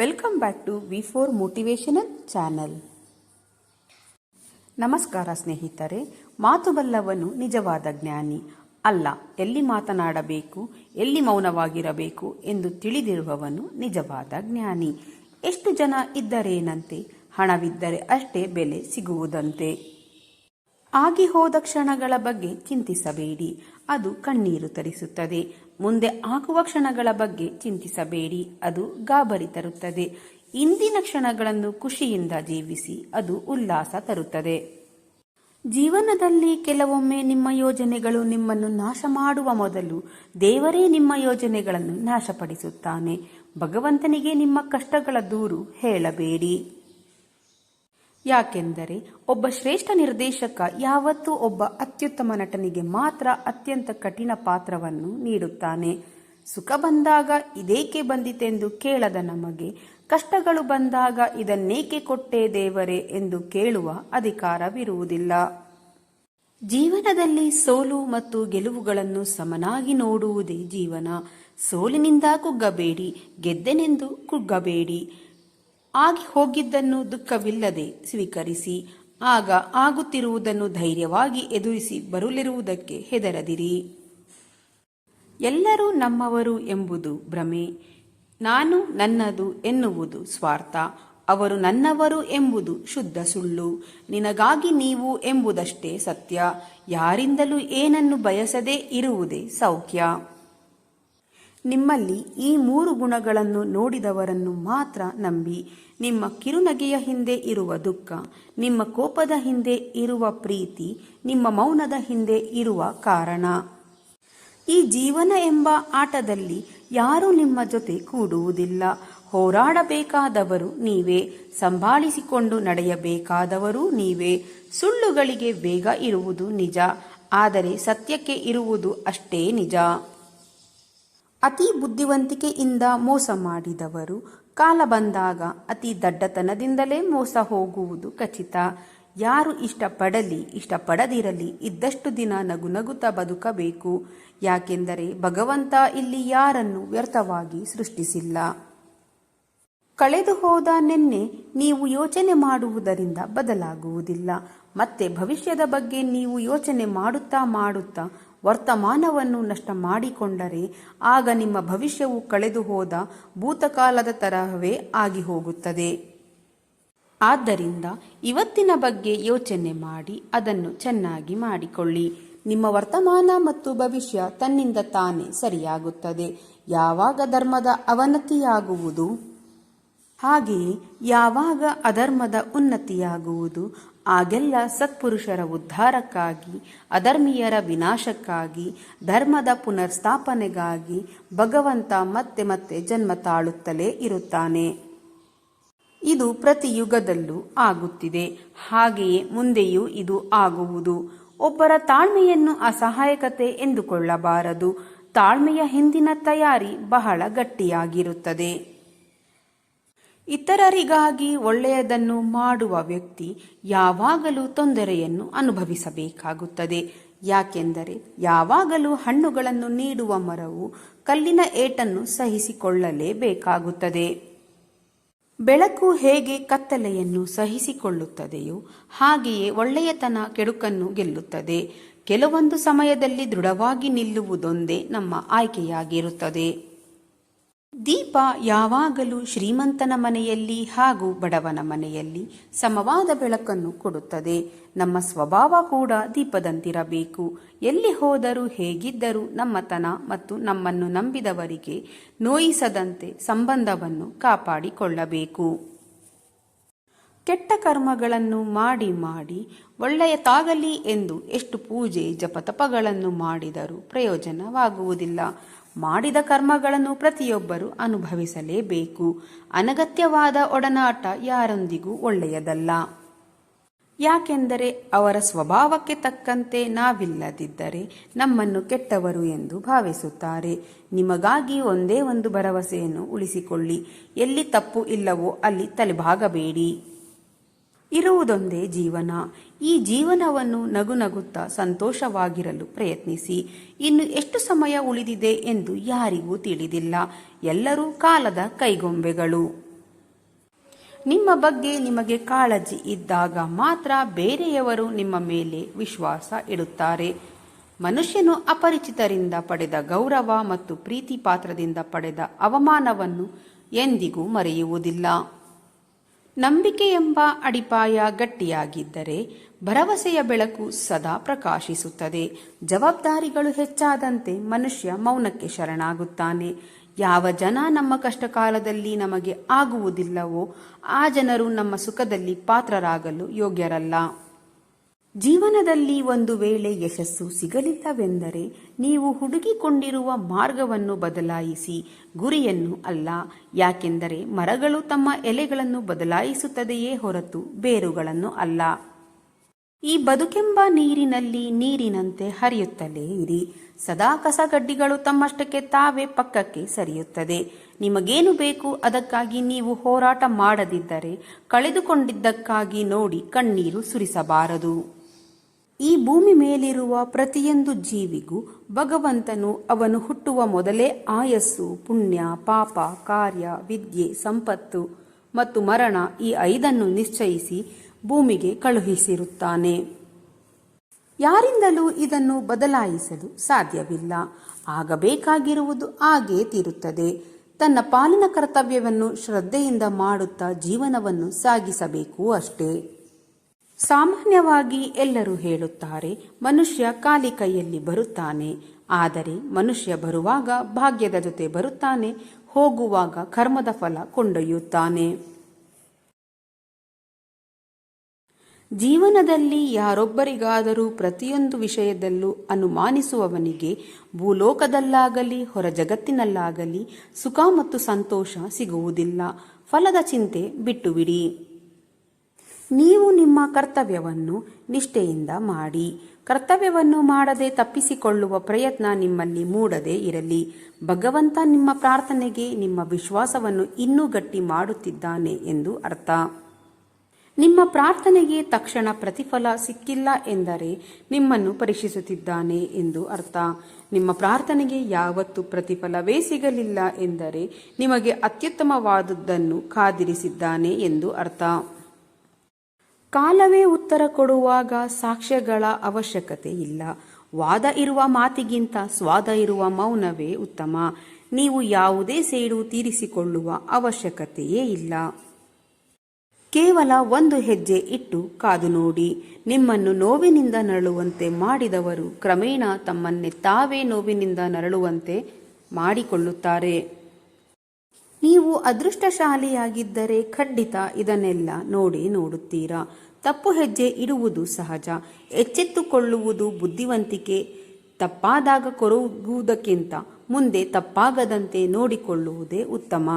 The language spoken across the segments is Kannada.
Welcome back to V four motivational channel ನಮಸ್ಕಾರ ಸ್ನೇಹಿತರೆ, ಮಾತುಬಲ್ಲವನು ನಿಜವಾದ ಜ್ಞಾನಿ. ಅಲ್ಲ, ಎಲ್ಲಿ ಮಾತನಾಡಬೇಕು, ಎಲ್ಲಿ ಮೌನವಾಗಿರಬೇಕು ಎಂದು ತಿಳಿದಿರುವವನು ನಿಜವಾದ ಜ್ಞಾನಿ. ಎಷ್ಟು ಜನ ಇದ್ದರೇನಂತೆ? ಹಣವಿದ್ದರೆ ಅಷ್ಟೇ ಬೆಲೆ ಸಿಗುವುದಂತೆ. ಆಗಿ ಹೋದ ಕ್ಷಣಗಳ ಬಗ್ಗೆ ಚಿಂತಿಸಬೇಡಿ. ಅದು ಕಣ್ಣೀರು ತರಿಸುತ್ತದೆ. ಮುಂದೆ ಆಗುವ ಕ್ಷಣಗಳ ಬಗ್ಗೆ ಚಿಂತಿಸಬೇಡಿ, ಅದು ಗಾಬರಿ ತರುತ್ತದೆ. ಇಂದಿನ ಕ್ಷಣಗಳನ್ನು ಖುಷಿಯಿಂದ ಜೀವಿಸಿ, ಅದು ಉಲ್ಲಾಸ ತರುತ್ತದೆ. ಜೀವನದಲ್ಲಿ ಕೆಲವೊಮ್ಮೆ ನಿಮ್ಮ ಯೋಜನೆಗಳು ನಿಮ್ಮನ್ನು ನಾಶ ಮಾಡುವ ಮೊದಲು ದೇವರೇ ನಿಮ್ಮ ಯೋಜನೆಗಳನ್ನು ನಾಶಪಡಿಸುತ್ತಾನೆ. ಭಗವಂತನಿಗೆ ನಿಮ್ಮ ಕಷ್ಟಗಳ ದೂರು ಹೇಳಬೇಡಿ. ಯಾಕೆಂದರೆ ಒಬ್ಬ ಶ್ರೇಷ್ಠ ನಿರ್ದೇಶಕ ಯಾವತ್ತೂ ಒಬ್ಬ ಅತ್ಯುತ್ತಮ ನಟನಿಗೆ ಮಾತ್ರ ಅತ್ಯಂತ ಕಠಿಣ ಪಾತ್ರವನ್ನು ನೀಡುತ್ತಾನೆ. ಸುಖ ಬಂದಾಗ ಇದೇಕೆ ಬಂದಿತೆಂದು ಕೇಳದ ನಮಗೆ, ಕಷ್ಟಗಳು ಬಂದಾಗ ಇದನ್ನೇಕೆ ಕೊಟ್ಟೆ ದೇವರೇ ಎಂದು ಕೇಳುವ ಅಧಿಕಾರವಿರುವುದಿಲ್ಲ. ಜೀವನದಲ್ಲಿ ಸೋಲು ಮತ್ತು ಗೆಲುವುಗಳನ್ನು ಸಮನಾಗಿ ನೋಡುವುದೇ ಜೀವನ. ಸೋಲಿನಿಂದ ಕುಗ್ಗಬೇಡಿ, ಗೆದ್ದೆನೆಂದು ಕುಗ್ಗಬೇಡಿ. ಆಗಿ ಹೋಗಿದ್ದನ್ನು ದುಃಖವಿಲ್ಲದೆ ಸ್ವೀಕರಿಸಿ, ಆಗ ಆಗುತ್ತಿರುವುದನ್ನು ಧೈರ್ಯವಾಗಿ ಎದುರಿಸಿ ಬರಲಿರುವುದಕ್ಕೆ ಹೆದರದಿರಿ. ಎಲ್ಲರೂ ನಮ್ಮವರು ಎಂಬುದು ಭ್ರಮೆ. ನಾನು ನನ್ನದು ಎನ್ನುವುದು ಸ್ವಾರ್ಥ. ಅವರು ನನ್ನವರು ಎಂಬುದು ಶುದ್ಧ ಸುಳ್ಳು. ನಿನಗಾಗಿ ನೀವು ಎಂಬುದಷ್ಟೇ ಸತ್ಯ. ಯಾರಿಂದಲೂ ಏನನ್ನು ಬಯಸದೇ ಇರುವುದೇ ಸೌಖ್ಯ. ನಿಮ್ಮಲ್ಲಿ ಈ ಮೂರು ಗುಣಗಳನ್ನು ನೋಡಿದವರನ್ನು ಮಾತ್ರ ನಂಬಿ. ನಿಮ್ಮ ಕಿರುನಗೆಯ ಹಿಂದೆ ಇರುವ ದುಃಖ, ನಿಮ್ಮ ಕೋಪದ ಹಿಂದೆ ಇರುವ ಪ್ರೀತಿ, ನಿಮ್ಮ ಮೌನದ ಹಿಂದೆ ಇರುವ ಕಾರಣ. ಈ ಜೀವನ ಎಂಬ ಆಟದಲ್ಲಿ ಯಾರೂ ನಿಮ್ಮ ಜೊತೆ ಕೂಡುವುದಿಲ್ಲ. ಹೋರಾಡಬೇಕಾದವರು ನೀವೇ, ಸಂಭಾಳಿಸಿಕೊಂಡು ನಡೆಯಬೇಕಾದವರು ನೀವೇ. ಸುಳ್ಳುಗಳಿಗೆ ಬೇಗ ಇರುವುದು ನಿಜ, ಆದರೆ ಸತ್ಯಕ್ಕೆ ಇರುವುದು ಅಷ್ಟೇ ನಿಜ. ಅತಿ ಬುದ್ಧಿವಂತಿಕೆಯಿಂದ ಮೋಸ ಮಾಡಿದವರು ಕಾಲ ಬಂದಾಗ ಅತಿ ದಡ್ಡತನದಿಂದಲೇ ಮೋಸ ಹೋಗುವುದು ಖಚಿತ. ಯಾರು ಇಷ್ಟಪಡಲಿ, ಇಷ್ಟಪಡದಿರಲಿ, ಇದ್ದಷ್ಟು ದಿನ ನಗು ನಗುತ್ತಾ ಬದುಕಬೇಕು. ಯಾಕೆಂದರೆ ಭಗವಂತ ಇಲ್ಲಿ ಯಾರನ್ನು ವ್ಯರ್ಥವಾಗಿ ಸೃಷ್ಟಿಸಿಲ್ಲ. ಕಳೆದು ಹೋದ ನಿನ್ನೆ ನೀವು ಯೋಚನೆ ಮಾಡುವುದರಿಂದ ಬದಲಾಗುವುದಿಲ್ಲ. ಮತ್ತೆ ಭವಿಷ್ಯದ ಬಗ್ಗೆ ನೀವು ಯೋಚನೆ ಮಾಡುತ್ತಾ ಮಾಡುತ್ತಾ ವರ್ತಮಾನವನ್ನು ನಷ್ಟ ಮಾಡಿಕೊಂಡರೆ ಆಗ ನಿಮ್ಮ ಭವಿಷ್ಯವು ಕಳೆದು ಹೋದ ಭೂತಕಾಲದ ತರಹವೇ ಆಗಿ ಹೋಗುತ್ತದೆ ಆದ್ದರಿಂದ ಇವತ್ತಿನ ಬಗ್ಗೆ ಯೋಚನೆ ಮಾಡಿ ಅದನ್ನು ಚೆನ್ನಾಗಿ ಮಾಡಿಕೊಳ್ಳಿ. ನಿಮ್ಮ ವರ್ತಮಾನ ಮತ್ತು ಭವಿಷ್ಯ ತನ್ನಿಂದ ತಾನೇ ಸರಿಯಾಗುತ್ತದೆ. ಯಾವಾಗ ಧರ್ಮದ ಅವನತಿಯಾಗುವುದು? ಹಾಗೆಯೇ ಯಾವಾಗ ಅಧರ್ಮದ ಉನ್ನತಿಯಾಗುವುದು? ಆಗೆಲ್ಲ ಸತ್ಪುರುಷರ ಉದ್ಧಾರಕ್ಕಾಗಿ, ಅಧರ್ಮೀಯರ ವಿನಾಶಕ್ಕಾಗಿ, ಧರ್ಮದ ಪುನರ್ಸ್ಥಾಪನೆಗಾಗಿ ಭಗವಂತ ಮತ್ತೆ ಮತ್ತೆ ಜನ್ಮ ತಾಳುತ್ತಲೇ ಇರುತ್ತಾನೆ. ಇದು ಪ್ರತಿ ಯುಗದಲ್ಲೂ ಆಗುತ್ತಿದೆ. ಹಾಗೆಯೇ ಮುಂದೆಯೂ ಇದು ಆಗುವುದು. ಒಬ್ಬರ ತಾಳ್ಮೆಯನ್ನು ಅಸಹಾಯಕತೆ ಎಂದುಕೊಳ್ಳಬಾರದು. ತಾಳ್ಮೆಯ ಹಿಂದಿನ ತಯಾರಿ ಬಹಳ ಗಟ್ಟಿಯಾಗಿರುತ್ತದೆ. ಇತರರಿಗಾಗಿ ಒಳ್ಳೆಯದನ್ನು ಮಾಡುವ ವ್ಯಕ್ತಿ ಯಾವಾಗಲೂ ತೊಂದರೆಯನ್ನು ಅನುಭವಿಸಬೇಕಾಗುತ್ತದೆ. ಯಾಕೆಂದರೆ ಯಾವಾಗಲೂ ಹಣ್ಣುಗಳನ್ನು ನೀಡುವ ಮರವು ಕಲ್ಲಿನ ಏಟನ್ನು ಸಹಿಸಿಕೊಳ್ಳಲೇಬೇಕಾಗುತ್ತದೆ. ಬೆಳಕು ಹೇಗೆ ಕತ್ತಲೆಯನ್ನು ಸಹಿಸಿಕೊಳ್ಳುತ್ತದೆಯೋ ಹಾಗೆಯೇ ಒಳ್ಳೆಯತನ ಕೆಡುಕನ್ನು ಗೆಲ್ಲುತ್ತದೆ. ಕೆಲವೊಂದು ಸಮಯದಲ್ಲಿ ದೃಢವಾಗಿ ನಿಲ್ಲುವುದೊಂದೇ ನಮ್ಮ ಆಯ್ಕೆಯಾಗಿರುತ್ತದೆ. ದೀಪ ಯಾವಾಗಲೂ ಶ್ರೀಮಂತನ ಮನೆಯಲ್ಲಿ ಹಾಗೂ ಬಡವನ ಮನೆಯಲ್ಲಿ ಸಮವಾದ ಬೆಳಕನ್ನು ಕೊಡುತ್ತದೆ. ನಮ್ಮ ಸ್ವಭಾವ ಕೂಡ ದೀಪದಂತಿರಬೇಕು. ಎಲ್ಲಿ ಹೋದರೂ ಹೇಗಿದ್ದರೂ ನಮ್ಮತನ ಮತ್ತು ನಮ್ಮನ್ನು ನಂಬಿದವರಿಗೆ ನೋಯಿಸದಂತೆ ಸಂಬಂಧವನ್ನು ಕಾಪಾಡಿಕೊಳ್ಳಬೇಕು. ಕೆಟ್ಟ ಕರ್ಮಗಳನ್ನು ಮಾಡಿ ಮಾಡಿ ಒಳ್ಳೆಯತಾಗಲಿ ಎಂದು ಎಷ್ಟು ಪೂಜೆ ಜಪತಪಗಳನ್ನು ಮಾಡಿದರೂ ಪ್ರಯೋಜನವಾಗುವುದಿಲ್ಲ. ಮಾಡಿದ ಕರ್ಮಗಳನ್ನು ಪ್ರತಿಯೊಬ್ಬರು ಅನುಭವಿಸಲೇಬೇಕು. ಅನಗತ್ಯವಾದ ಒಡನಾಟ ಯಾರೊಂದಿಗೂ ಒಳ್ಳೆಯದಲ್ಲ. ಯಾಕೆಂದರೆ ಅವರ ಸ್ವಭಾವಕ್ಕೆ ತಕ್ಕಂತೆ ನಾವಿಲ್ಲದಿದ್ದರೆ ನಮ್ಮನ್ನು ಕೆಟ್ಟವರು ಎಂದು ಭಾವಿಸುತ್ತಾರೆ. ನಿಮಗಾಗಿ ಒಂದೇ ಒಂದು ಭರವಸೆಯನ್ನು ಉಳಿಸಿಕೊಳ್ಳಿ. ಎಲ್ಲಿ ತಪ್ಪು ಇಲ್ಲವೋ ಅಲ್ಲಿ ತಲೆಬಾಗಬೇಡಿ. ಇರುವುದೊಂದೇ ಜೀವನ. ಈ ಜೀವನವನ್ನು ನಗು ನಗುತ್ತಾ ಸಂತೋಷವಾಗಿರಲು ಪ್ರಯತ್ನಿಸಿ. ಇನ್ನು ಎಷ್ಟು ಸಮಯ ಉಳಿದಿದೆ ಎಂದು ಯಾರಿಗೂ ತಿಳಿದಿಲ್ಲ. ಎಲ್ಲರೂ ಕಾಲದ ಕೈಗೊಂಬೆಗಳು. ನಿಮ್ಮ ಬಗ್ಗೆ ನಿಮಗೆ ಕಾಳಜಿ ಇದ್ದಾಗ ಮಾತ್ರ ಬೇರೆಯವರು ನಿಮ್ಮ ಮೇಲೆ ವಿಶ್ವಾಸ ಇಡುತ್ತಾರೆ. ಮನುಷ್ಯನು ಅಪರಿಚಿತರಿಂದ ಪಡೆದ ಗೌರವ ಮತ್ತು ಪ್ರೀತಿ ಪಾತ್ರದಿಂದ ಪಡೆದ ಅವಮಾನವನ್ನು ಎಂದಿಗೂ ಮರೆಯುವುದಿಲ್ಲ. ನಂಬಿಕೆ ಎಂಬ ಅಡಿಪಾಯ ಗಟ್ಟಿಯಾಗಿದ್ದರೆ ಭರವಸೆಯ ಬೆಳಕು ಸದಾ ಪ್ರಕಾಶಿಸುತ್ತದೆ. ಜವಾಬ್ದಾರಿಗಳು ಹೆಚ್ಚಾದಂತೆ ಮನುಷ್ಯ ಮೌನಕ್ಕೆ ಶರಣಾಗುತ್ತಾನೆ. ಯಾವ ಜನ ನಮ್ಮ ಕಷ್ಟಕಾಲದಲ್ಲಿ ನಮಗೆ ಆಗುವುದಿಲ್ಲವೋ ಆ ಜನರು ನಮ್ಮ ಸುಖದಲ್ಲಿ ಪಾತ್ರರಾಗಲು ಯೋಗ್ಯರಲ್ಲ. ಜೀವನದಲ್ಲಿ ಒಂದು ವೇಳೆ ಯಶಸ್ಸು ಸಿಗಲಿಲ್ಲವೆಂದರೆ ನೀವು ಹುಡುಕಿಕೊಂಡಿರುವ ಮಾರ್ಗವನ್ನು ಬದಲಾಯಿಸಿ ಗುರಿಯನ್ನು ಅಲ್ಲ, ಯಾಕೆಂದರೆ ಮರಗಳು ತಮ್ಮ ಎಲೆಗಳನ್ನು ಬದಲಾಯಿಸುತ್ತದೆಯೇ ಹೊರತು ಬೇರುಗಳನ್ನು ಅಲ್ಲ. ಈ ಬದುಕೆಂಬ ನೀರಿನಲ್ಲಿ ನೀರಿನಂತೆ ಹರಿಯುತ್ತಲೇ ಇರಿ. ಸದಾ ಕಸಗಡ್ಡಿಗಳು ತಮ್ಮಷ್ಟಕ್ಕೆ ತಾವೇ ಪಕ್ಕಕ್ಕೆ ಸರಿಯುತ್ತದೆ. ನಿಮಗೇನು ಬೇಕು ಅದಕ್ಕಾಗಿ ನೀವು ಹೋರಾಟ ಮಾಡದಿದ್ದರೆ ಕಳೆದುಕೊಂಡಿದ್ದಕ್ಕಾಗಿ ನೋಡಿ ಕಣ್ಣೀರು ಸುರಿಸಬಾರದು. ಈ ಭೂಮಿ ಮೇಲಿರುವ ಪ್ರತಿಯೊಂದು ಜೀವಿಗೂ ಭಗವಂತನು ಅವನು ಹುಟ್ಟುವ ಮೊದಲೇ ಆಯಸ್ಸು, ಪುಣ್ಯ, ಪಾಪ, ಕಾರ್ಯ, ವಿದ್ಯೆ, ಸಂಪತ್ತು ಮತ್ತು ಮರಣ ಈ ಐದನ್ನು ನಿಶ್ಚಯಿಸಿ ಭೂಮಿಗೆ ಕಳುಹಿಸಿರುತ್ತಾನೆ. ಯಾರಿಂದಲೂ ಇದನ್ನು ಬದಲಾಯಿಸಲು ಸಾಧ್ಯವಿಲ್ಲ. ಆಗಬೇಕಾಗಿರುವುದು ಹಾಗೆ ತೀರುತ್ತದೆ. ತನ್ನ ಪಾಲಿನ ಕರ್ತವ್ಯವನ್ನು ಶ್ರದ್ಧೆಯಿಂದ ಮಾಡುತ್ತಾ ಜೀವನವನ್ನು ಸಾಗಿಸಬೇಕು ಅಷ್ಟೇ. ಸಾಮಾನ್ಯವಾಗಿ ಎಲ್ಲರೂ ಹೇಳುತ್ತಾರೆ, ಮನುಷ್ಯ ಖಾಲಿ ಕೈಯಲ್ಲಿ ಬರುತ್ತಾನೆ. ಆದರೆ ಮನುಷ್ಯ ಬರುವಾಗ ಭಾಗ್ಯದ ಜೊತೆ ಬರುತ್ತಾನೆ, ಹೋಗುವಾಗ ಕರ್ಮದ ಫಲ ಕೊಂಡೊಯ್ಯುತ್ತಾನೆ. ಜೀವನದಲ್ಲಿ ಯಾರೊಬ್ಬರಿಗಾದರೂ ಪ್ರತಿಯೊಂದು ವಿಷಯದಲ್ಲೂ ಅನುಮಾನಿಸುವವನಿಗೆ ಭೂಲೋಕದಲ್ಲಾಗಲಿ, ಹೊರ ಜಗತ್ತಿನಲ್ಲಾಗಲಿ ಸುಖ ಮತ್ತು ಸಂತೋಷ ಸಿಗುವುದಿಲ್ಲ. ಫಲದ ಚಿಂತೆ ಬಿಟ್ಟುಬಿಡಿ. ನೀವು ನಿಮ್ಮ ಕರ್ತವ್ಯವನ್ನು ನಿಷ್ಠೆಯಿಂದ ಮಾಡಿ. ಕರ್ತವ್ಯವನ್ನು ಮಾಡದೆ ತಪ್ಪಿಸಿಕೊಳ್ಳುವ ಪ್ರಯತ್ನ ನಿಮ್ಮಲ್ಲಿ ಮೂಡದೆ ಇರಲಿ. ಭಗವಂತ ನಿಮ್ಮ ಪ್ರಾರ್ಥನೆಗೆ ನಿಮ್ಮ ವಿಶ್ವಾಸವನ್ನು ಇನ್ನೂ ಗಟ್ಟಿ ಮಾಡುತ್ತಿದ್ದಾನೆ ಎಂದು ಅರ್ಥ. ನಿಮ್ಮ ಪ್ರಾರ್ಥನೆಗೆ ತಕ್ಷಣ ಪ್ರತಿಫಲ ಸಿಕ್ಕಿಲ್ಲ ಎಂದರೆ ನಿಮ್ಮನ್ನು ಪರೀಕ್ಷಿಸುತ್ತಿದ್ದಾನೆ ಎಂದು ಅರ್ಥ. ನಿಮ್ಮ ಪ್ರಾರ್ಥನೆಗೆ ಯಾವತ್ತು ಪ್ರತಿಫಲವೇ ಸಿಗಲಿಲ್ಲ ಎಂದರೆ ನಿಮಗೆ ಅತ್ಯುತ್ತಮವಾದದ್ದನ್ನು ಕಾದಿರಿಸಿದ್ದಾನೆ ಎಂದು ಅರ್ಥ. ಕಾಲವೇ ಉತ್ತರ ಕೊಡುವಾಗ ಸಾಕ್ಷ್ಯಗಳ ಅವಶ್ಯಕತೆ ಇಲ್ಲ. ವಾದ ಇರುವ ಮಾತಿಗಿಂತ ಸ್ವಾದ ಇರುವ ಮೌನವೇ ಉತ್ತಮ. ನೀವು ಯಾವುದೇ ಸೇಡು ತೀರಿಸಿಕೊಳ್ಳುವ ಅವಶ್ಯಕತೆಯೇ ಇಲ್ಲ. ಕೇವಲ ಒಂದು ಹೆಜ್ಜೆ ಇಟ್ಟು ಕಾದು ನೋಡಿ. ನಿಮ್ಮನ್ನು ನೋವಿನಿಂದ ನರಳುವಂತೆ ಮಾಡಿದವರು ಕ್ರಮೇಣ ತಮ್ಮನ್ನೇ ತಾವೇ ನೋವಿನಿಂದ ನರಳುವಂತೆ ಮಾಡಿಕೊಳ್ಳುತ್ತಾರೆ. ನೀವು ಅದೃಷ್ಟಶಾಲಿಯಾಗಿದ್ದರೆ ಖಂಡಿತ ಇದನ್ನೆಲ್ಲ ನೋಡಿ ನೋಡುತ್ತೀರಾ? ತಪ್ಪು ಹೆಜ್ಜೆ ಇಡುವುದು ಸಹಜ. ಎಚ್ಚೆತ್ತುಕೊಳ್ಳುವುದು ಬುದ್ಧಿವಂತಿಕೆ. ತಪ್ಪಾದಾಗ ಕೊರಗುವುದಕ್ಕಿಂತ ಮುಂದೆ ತಪ್ಪಾಗದಂತೆ ನೋಡಿಕೊಳ್ಳುವುದೇ ಉತ್ತಮ.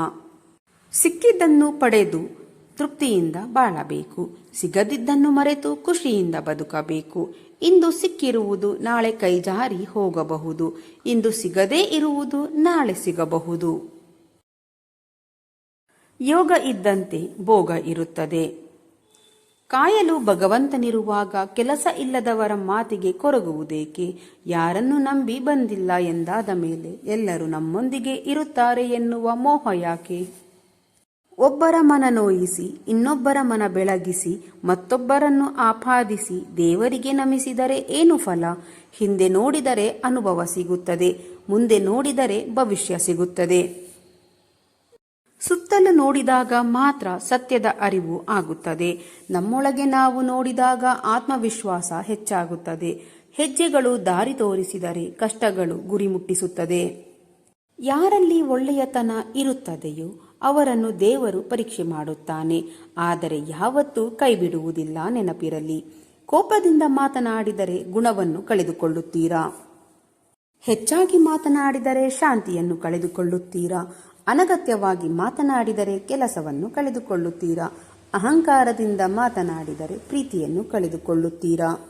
ಸಿಕ್ಕಿದ್ದನ್ನು ಪಡೆದು ತೃಪ್ತಿಯಿಂದ ಬಾಳಬೇಕು. ಸಿಗದಿದ್ದನ್ನು ಮರೆತು ಖುಷಿಯಿಂದ ಬದುಕಬೇಕು. ಇಂದು ಸಿಕ್ಕಿರುವುದು ನಾಳೆ ಕೈಜಾರಿ ಹೋಗಬಹುದು. ಇಂದು ಸಿಗದೇ ಇರುವುದು ನಾಳೆ ಸಿಗಬಹುದು. ಯೋಗ ಇದ್ದಂತೆ ಭೋಗ ಇರುತ್ತದೆ. ಕಾಯಲು ಭಗವಂತನಿರುವಾಗ ಕೆಲಸ ಇಲ್ಲದವರ ಮಾತಿಗೆ ಕೊರಗುವುದೇಕೆ? ಯಾರನ್ನು ನಂಬಿ ಬಂದಿಲ್ಲ ಎಂದಾದ ಮೇಲೆ ಎಲ್ಲರೂ ನಮ್ಮೊಂದಿಗೆ ಇರುತ್ತಾರೆ ಎನ್ನುವ ಮೋಹ ಯಾಕೆ? ಒಬ್ಬರ ಮನ ನೋಯಿಸಿ, ಇನ್ನೊಬ್ಬರ ಮನ ಬೆಳಗಿಸಿ, ಮತ್ತೊಬ್ಬರನ್ನು ಆಪಾದಿಸಿ, ದೇವರಿಗೆ ನಮಿಸಿದರೆ ಏನು ಫಲ? ಹಿಂದೆ ನೋಡಿದರೆ ಅನುಭವ ಸಿಗುತ್ತದೆ, ಮುಂದೆ ನೋಡಿದರೆ ಭವಿಷ್ಯ ಸಿಗುತ್ತದೆ. ಸುತ್ತಲೂ ನೋಡಿದಾಗ ಮಾತ್ರ ಸತ್ಯದ ಅರಿವು ಆಗುತ್ತದೆ. ನಮ್ಮೊಳಗೆ ನಾವು ನೋಡಿದಾಗ ಆತ್ಮವಿಶ್ವಾಸ ಹೆಚ್ಚಾಗುತ್ತದೆ. ಹೆಜ್ಜೆಗಳು ದಾರಿ ತೋರಿಸಿದರೆ ಕಷ್ಟಗಳು ಗುರಿ ಮುಟ್ಟಿಸುತ್ತದೆ. ಯಾರಲ್ಲಿ ಒಳ್ಳೆಯತನ ಇರುತ್ತದೆಯೋ ಅವರನ್ನು ದೇವರು ಪರೀಕ್ಷೆ ಮಾಡುತ್ತಾನೆ. ಆದರೆ ಯಾವತ್ತೂ ಕೈಬಿಡುವುದಿಲ್ಲ ನೆನಪಿರಲಿ. ಕೋಪದಿಂದ ಮಾತನಾಡಿದರೆ ಗುಣವನ್ನು ಕಳೆದುಕೊಳ್ಳುತ್ತೀರಾ? ಹೆಚ್ಚಾಗಿ ಮಾತನಾಡಿದರೆ ಶಾಂತಿಯನ್ನು ಕಳೆದುಕೊಳ್ಳುತ್ತೀರಾ? ಅನಗತ್ಯವಾಗಿ ಮಾತನಾಡಿದರೆ ಕೆಲಸವನ್ನು ಕಳೆದುಕೊಳ್ಳುತ್ತೀರಾ? ಅಹಂಕಾರದಿಂದ ಮಾತನಾಡಿದರೆ ಪ್ರೀತಿಯನ್ನು ಕಳೆದುಕೊಳ್ಳುತ್ತೀರಾ?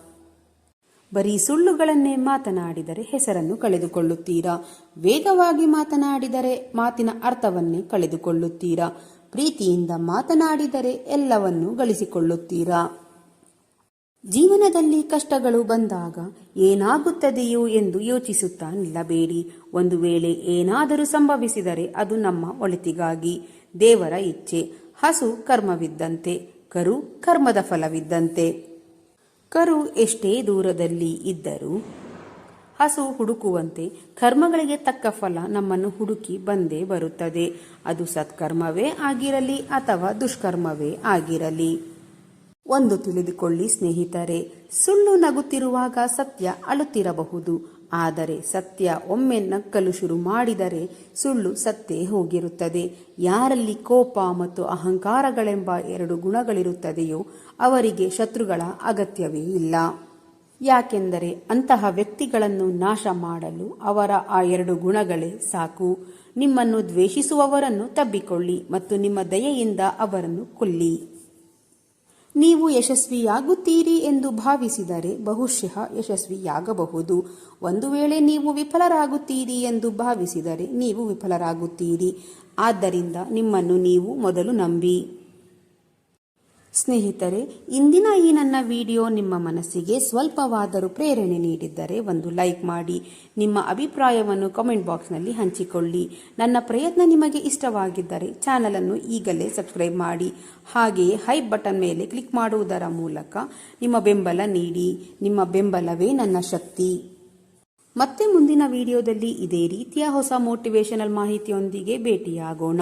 ಬರೀ ಸುಳ್ಳುಗಳನ್ನೇ ಮಾತನಾಡಿದರೆ ಹೆಸರನ್ನು ಕಳೆದುಕೊಳ್ಳುತ್ತೀರಾ? ವೇಗವಾಗಿ ಮಾತನಾಡಿದರೆ ಮಾತಿನ ಅರ್ಥವನ್ನೇ ಕಳೆದುಕೊಳ್ಳುತ್ತೀರಾ? ಪ್ರೀತಿಯಿಂದ ಮಾತನಾಡಿದರೆ ಎಲ್ಲವನ್ನೂ ಗಳಿಸಿಕೊಳ್ಳುತ್ತೀರಾ? ಜೀವನದಲ್ಲಿ ಕಷ್ಟಗಳು ಬಂದಾಗ ಏನಾಗುತ್ತದೆಯೋ ಎಂದು ಯೋಚಿಸುತ್ತಾ ನಿಲ್ಲಬೇಡಿ ಒಂದು ವೇಳೆ ಏನಾದರೂ ಸಂಭವಿಸಿದರೆ ಅದು ನಮ್ಮ ಒಳಿತಿಗಾಗಿ ದೇವರ ಇಚ್ಛೆ. ಹಸು ಕರ್ಮವಿದ್ದಂತೆ, ಕರು ಕರ್ಮದ ಫಲವಿದ್ದಂತೆ. ಕರು ಎಷ್ಟೇ ದೂರದಲ್ಲಿ ಇದ್ದರೂ ಹಸು ಹುಡುಕುವಂತೆ ಕರ್ಮಗಳಿಗೆ ತಕ್ಕ ಫಲ ನಮ್ಮನ್ನು ಹುಡುಕಿ ಬಂದೇ ಬರುತ್ತದೆ. ಅದು ಸತ್ಕರ್ಮವೇ ಆಗಿರಲಿ ಅಥವಾ ದುಷ್ಕರ್ಮವೇ ಆಗಿರಲಿ. ಒಂದು ತಿಳಿದುಕೊಳ್ಳಿ ಸ್ನೇಹಿತರೆ, ಸುಳ್ಳು ನಗುತ್ತಿರುವಾಗ ಸತ್ಯ ಅಳುತ್ತಿರಬಹುದು. ಆದರೆ ಸತ್ಯ ಒಮ್ಮೆ ನಕ್ಕಲು ಶುರು ಮಾಡಿದರೆ ಸುಳ್ಳು ಸತ್ತೇ ಹೋಗಿರುತ್ತದೆ. ಯಾರಲ್ಲಿ ಕೋಪ ಮತ್ತು ಅಹಂಕಾರಗಳೆಂಬ ಎರಡು ಗುಣಗಳಿರುತ್ತದೆಯೋ ಅವರಿಗೆ ಶತ್ರುಗಳ ಅಗತ್ಯವೇ ಇಲ್ಲ. ಯಾಕೆಂದರೆ ಅಂತಹ ವ್ಯಕ್ತಿಗಳನ್ನು ನಾಶ ಮಾಡಲು ಅವರ ಆ ಎರಡು ಗುಣಗಳೇ ಸಾಕು. ನಿಮ್ಮನ್ನು ದ್ವೇಷಿಸುವವರನ್ನು ತಬ್ಬಿಕೊಳ್ಳಿ ಮತ್ತು ನಿಮ್ಮ ದಯೆಯಿಂದ ಅವರನ್ನು ಕೊಲ್ಲಿ. ನೀವು ಯಶಸ್ವಿಯಾಗುತ್ತೀರಿ ಎಂದು ಭಾವಿಸಿದರೆ ಬಹುಶಃ ಯಶಸ್ವಿಯಾಗಬಹುದು. ಒಂದು ವೇಳೆ ನೀವು ವಿಫಲರಾಗುತ್ತೀರಿ ಎಂದು ಭಾವಿಸಿದರೆ ನೀವು ವಿಫಲರಾಗುತ್ತೀರಿ. ಆದ್ದರಿಂದ ನಿಮ್ಮನ್ನು ನೀವು ಮೊದಲು ನಂಬಿ. ಸ್ನೇಹಿತರೆ, ಇಂದಿನ ಈ ನನ್ನ ವಿಡಿಯೋ ನಿಮ್ಮ ಮನಸ್ಸಿಗೆ ಸ್ವಲ್ಪವಾದರೂ ಪ್ರೇರಣೆ ನೀಡಿದ್ದರೆ ಒಂದು ಲೈಕ್ ಮಾಡಿ, ನಿಮ್ಮ ಅಭಿಪ್ರಾಯವನ್ನು ಕಾಮೆಂಟ್ ಬಾಕ್ಸ್ನಲ್ಲಿ ಹಂಚಿಕೊಳ್ಳಿ. ನನ್ನ ಪ್ರಯತ್ನ ನಿಮಗೆ ಇಷ್ಟವಾಗಿದ್ದರೆ ಚಾನಲನ್ನು ಈಗಲೇ ಸಬ್ಸ್ಕ್ರೈಬ್ ಮಾಡಿ, ಹಾಗೆಯೇ ಹೈ ಬಟನ್ ಮೇಲೆ ಕ್ಲಿಕ್ ಮಾಡುವುದರ ಮೂಲಕ ನಿಮ್ಮ ಬೆಂಬಲ ನೀಡಿ, ನಿಮ್ಮ ಬೆಂಬಲವೇ ನನ್ನ ಶಕ್ತಿ. ಮತ್ತೆ ಮುಂದಿನ ವಿಡಿಯೋದಲ್ಲಿ ಇದೇ ರೀತಿಯ ಹೊಸ ಮೋಟಿವೇಶನಲ್ ಮಾಹಿತಿಯೊಂದಿಗೆ ಭೇಟಿಯಾಗೋಣ.